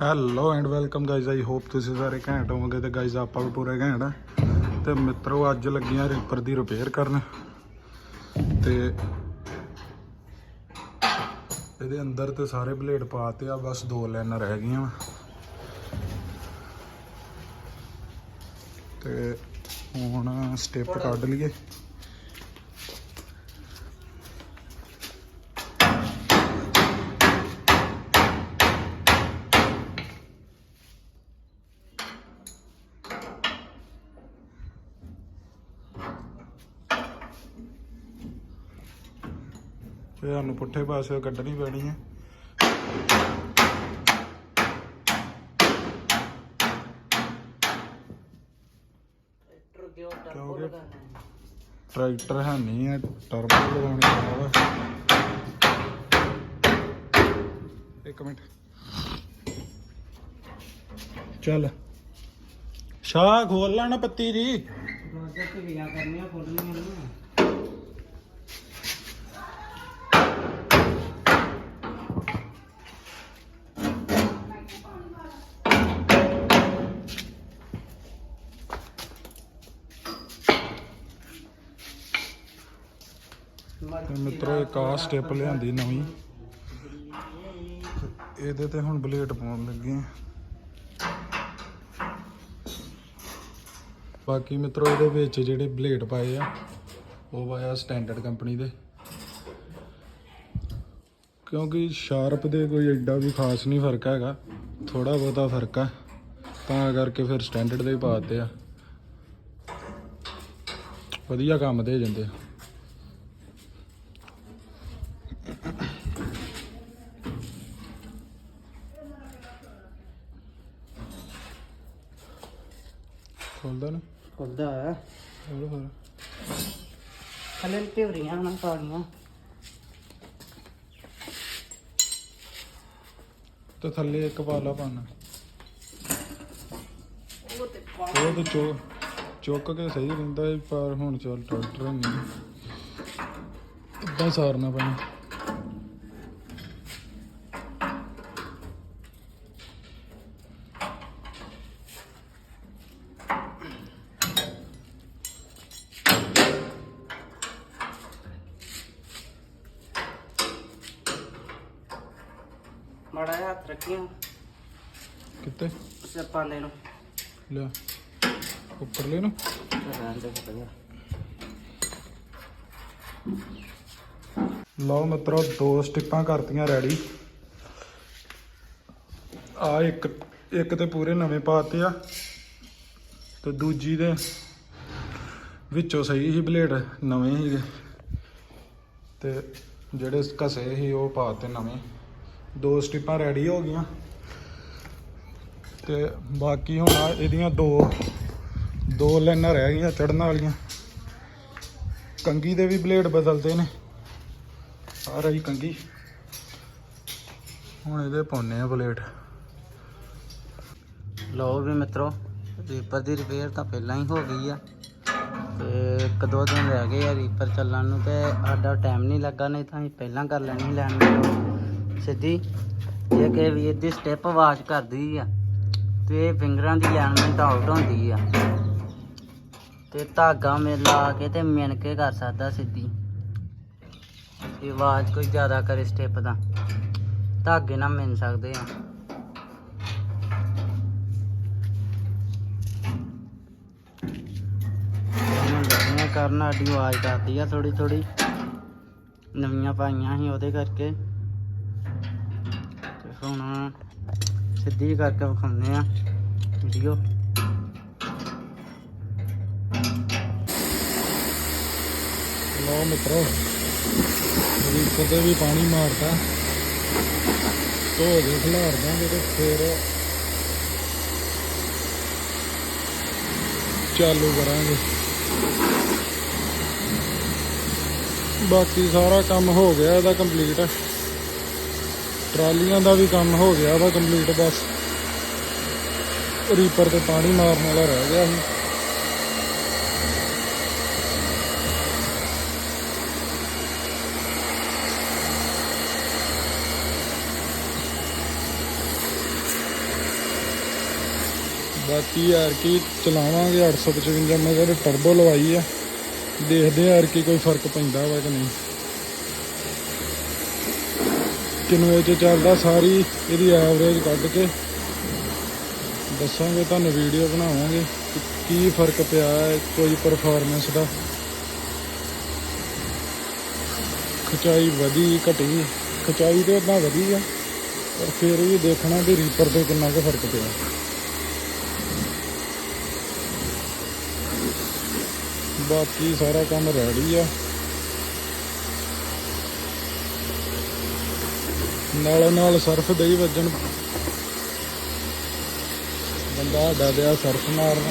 Hello and welcome guys I hope ਤੁਸੀਂ ਸਾਰੇ ਘੈਂਟ ਹੋਵੋਗੇ ਤੇ ਗਾਇਜ਼ ਆਪਾਂ ਵੀ ਪੂਰੇ ਘੈਂਟ ਆ। ਤੇ ਮਿੱਤਰੋ ਅੱਜ ਲੱਗੀਆਂ ਰੀਪਰ ਦੀ ਰਿਪੇਅਰ ਕਰਨ। ਤੇ ਇਹਦੇ ਅੰਦਰ ਤੇ ਸਾਰੇ ਬਲੇਡ ਪਾਤੇ ਆ ਬਸ ਦੋ ਲਾਈਨਾਂ ਰਹਿ ਗਈਆਂ ਵਾ। ਤੇ ਹੁਣ ਸਟੈਪ ਕੱਢ ਲਈਏ। ਤੇ ਸਾਨੂੰ ਪੁੱਠੇ ਪਾਸੇ ਕੱਢਣੀ ਪੈਣੀ ਹੈ ਕਿਉਂਕਿ ਟਰੈਕਟਰ ਹੈ ਨਹੀਂ ਹੈ ਟਰਬੋ ਲਗਾਉਣੀ ਵਾ ਇੱਕ ਮਿੰਟ। ਚੱਲ। ਸ਼ਾਹ ਖੋਲ ਲੈਣਾ ਪੱਤੀ ਦੀ। ਤੇ ਮਿੱਤਰੋ ਇੱਕ ਆ ਸਟੈਪ ਲਿਆਂਦੀ ਨਵੀਂ। ਇਹਦੇ ਤੇ ਹੁਣ ਬਲੇਡ ਪਾਉਣ ਲੱਗੇ ਆ। ਬਾਕੀ ਮਿੱਤਰੋ ਇਹਦੇ ਵਿੱਚ ਜਿਹੜੇ ਬਲੇਡ ਪਾਏ ਆ ਉਹ ਪਾਇਆ ਸਟੈਂਡਰਡ ਕੰਪਨੀ ਦੇ। ਕਿਉਂਕਿ ਸ਼ਾਰਪ ਦੇ ਕੋਈ ਐਡਾ ਵੀ ਖਾਸ ਨਹੀਂ ਫ਼ਰਕ ਹੈਗਾ। ਥੋੜਾ ਬਹੁਤਾ ਫ਼ਰਕ ਆ। ਤਾਂ ਕਰਕੇ ਫਿਰ ਸਟੈਂਡਰਡ ਦੇ ਹੀ ਪਾਤੇ ਆ। ਵਧੀਆ ਕੰਮ ਦੇ ਜਾਂਦੇ ਆ। ਖੋਲਦਾ ਹੈ। ਹੋਰ ਹੋਰ। ਨਾ ਤੇ ਥੱਲੇ ਇੱਕ ਪਾਲਾ ਪਾਣਾ ਉਹ ਤੇ ਉਹ ਤੇ ਚੋ ਚੁੱਕ ਕੇ ਸਹੀ ਰਹਿੰਦਾ ਪਰ ਹੁਣ ਚੱਲ ਟਰੈਕਟਰ ਨਹੀਂ। ਇਦਾਂ ਸਾਰਨਾ ਪੈਣਾ। ਰੱਖੀਆਂ ਕਿੱਥੇ? ਨੂੰ ਉੱਪਰ ਲੈ ਨੂੰ ਲਓ ਮਿੱਤਰੋ ਦੋ ਸਟਿੱਪਾਂ ਕਰਤੀਆਂ ਰੈਡੀ। ਆ ਇੱਕ ਇੱਕ ਤੇ ਪੂਰੇ ਨਵੇਂ ਪਾਤੇ ਆ ਤੇ ਦੂਜੀ ਦੇ ਵਿੱਚੋਂ ਸਹੀ ਸੀ ਬਲੇਡ ਨਵੇਂ ਸੀਗੇ। ਤੇ ਜਿਹੜੇ ਘਸੇ ਸੀ ਉਹ ਪਾਤੇ ਨਵੇਂ। ਦੋ ਸਟਿੱਪਾਂ ਰੈਡੀ ਹੋ ਗਈਆਂ। ਤੇ ਬਾਕੀ ਹੁਣ ਇਹਦੀਆਂ ਦੋ ਦੋ ਲਾਈਨਾਂ ਰਹਿ ਗਈਆਂ ਚੜਨ ਵਾਲੀਆਂ। ਕੰਗੀ ਦੇ ਵੀ ਬਲੇਡ ਬਦਲਦੇ ਨੇ। ਆ ਰਹੀ ਕੰਗੀ ਹੁਣ ਇਹਦੇ ਪਾਉਨੇ ਆ ਬਲੇਡ। ਲਓ ਵੀ ਮਿੱਤਰੋ ਰੀਪਰ ਦੀ ਰਿਪੇਅਰ ਤਾਂ ਪਹਿਲਾਂ ਹੀ ਹੋ ਗਈ ਆ। ਤੇ ਇੱਕ ਦੋ ਦਿਨ ਰਹਿ ਗਏ ਆ ਰੀਪਰ ਚੱਲਣ ਨੂੰ ਤੇ ਸਾਡਾ ਟਾਈਮ ਨਹੀਂ ਲੱਗਾ, ਨਹੀਂ ਤਾਂ ਅਸੀਂ ਪਹਿਲਾਂ ਕਰ ਲੈਣੀ ਲੈਣ। ਨੂੰ ਸਿੱਧੀ। ਜੇ ਕਿ ਵੀ ਇਹਦੀ ਸਟੈਪ ਵਾਸ਼ ਕਰਦੀ ਆ ਤੇ ਫਿੰਗਰਾਂ ਦੀ ਅਲਾਈਨਮੈਂਟ ਆਊਟ ਹੁੰਦੀ ਆ। ਤੇ ਧਾਗਾ ਮੇਲਾ ਕੇ ਤੇ ਮਿਣ ਕੇ ਕਰ ਸਕਦਾ ਸਿੱਧੀ। ਇਹ ਆਵਾਜ਼ ਕੋਈ ਜ਼ਿਆਦਾ ਕਰੇ ਸਟੈਪ ਦਾ ਧਾਗੇ ਨਾਲ ਮਿਣ ਸਕਦੇ ਆ। ਕਰਨ ਸਾਡੀ ਆਵਾਜ਼ ਕਰਦੀ ਆ ਥੋੜੀ ਥੋੜੀ ਨਵੀਆਂ ਪਾਈਆਂ ਸੀ ਉਹਦੇ ਕਰਕੇ। ਹੁਣ ਸਿੱਧੀ ਕਰਕੇ ਵਿਖਾਉਂਦੇ ਆ ਵੀਡੀਓ ਲਓ ਮਿੱਤਰੋ ਰੀਪਰ ਤੇ ਵੀ ਪਾਣੀ ਮਾਰਦਾ ਧੋ ਕੇ ਖਿਲਾਰ ਦਾਂਗੇ ਤੇ ਫਿਰ ਚਾਲੂ ਕਰਾਂਗੇ। ਬਾਕੀ ਸਾਰਾ ਕੰਮ ਹੋ ਗਿਆ, ਇਹਦਾ ਕੰਪਲੀਟ ਟਰਾਲੀਆਂ ਦਾ ਵੀ ਕੰਮ ਹੋ ਗਿਆ ਉਹਦਾ ਕੰਪਲੀਟ ਬਸ ਰੀਪਰ ਤੇ ਪਾਣੀ ਮਾਰਨ ਵਾਲਾ ਰਹਿ ਗਿਆ ਸੀ। ਬਾਕੀ ਯਾਰ ਕੀ ਚਲਾਵਾਂਗੇ 855 ਮਗਰ ਟਰਬੋ ਲਵਾਈ ਆ, ਦੇਖਦੇ ਆ ਯਾਰ ਕੀ ਕੋਈ ਫ਼ਰਕ ਪੈਂਦਾ ਵਾ ਕਿ ਨਹੀਂ। ਕਿੰਨੇ ਚ ਚੱਲਦਾ ਸਾਰੀ ਇਹਦੀ ਐਵਰੇਜ ਕੱਢ ਕੇ। ਦੱਸਾਂਗੇ, ਤੁਹਾਨੂੰ ਵੀਡੀਓ ਬਣਾਵਾਂਗੇ ਕਿ ਕੀ ਫ਼ਰਕ ਪਿਆ ਹੈ, ਕੋਈ ਪਰਫਾਰਮੈਂਸ ਦਾ। ਖਚਾਈ ਵਧੀ, ਘਟੀ, ਖਚਾਈ ਤੇ ਉਦਾਂ ਵਧੀ ਆ, ਪਰ ਫਿਰ ਵੀ ਦੇਖਣਾ ਵੀ ਰੀਪਰ ਤੇ ਕਿੰਨਾ ਕੁ ਫ਼ਰਕ ਪਿਆ। ਬਾਕੀ ਸਾਰਾ ਕੰਮ ਰੈਡੀ ਆ। ਨਾਲੋਂ ਨਾਲ ਸਰਫ ਦੇਈ ਵੱਜਣ। ਬੰਦਾ ਡਰਿਆ ਸਰਫ ਮਾਰਨ।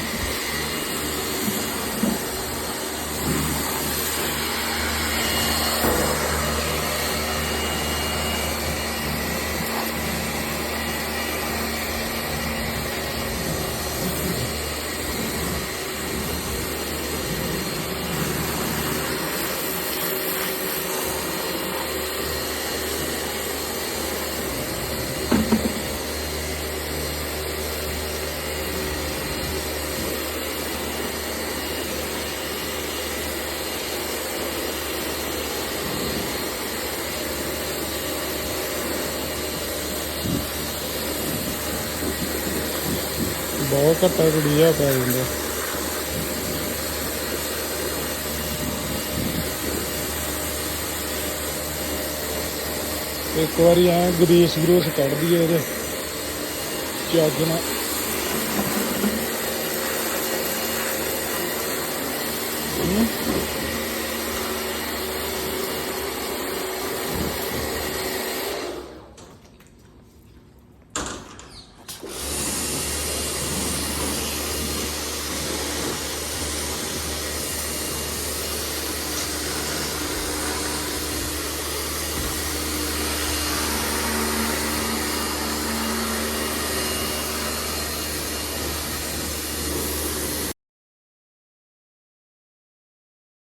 ਬਹੁਤ ਘੱਟਾ ਕੁੜੀਆ ਪੈ ਜਾਂਦਾ ਇੱਕ ਵਾਰੀ ਐ ਗਰੀਸ ਗਰੂਸ ਕੱਢ ਦਈਏ ਇਹਦੇ। ਚੱਜ ਨਾਲ। ਹੂੰ?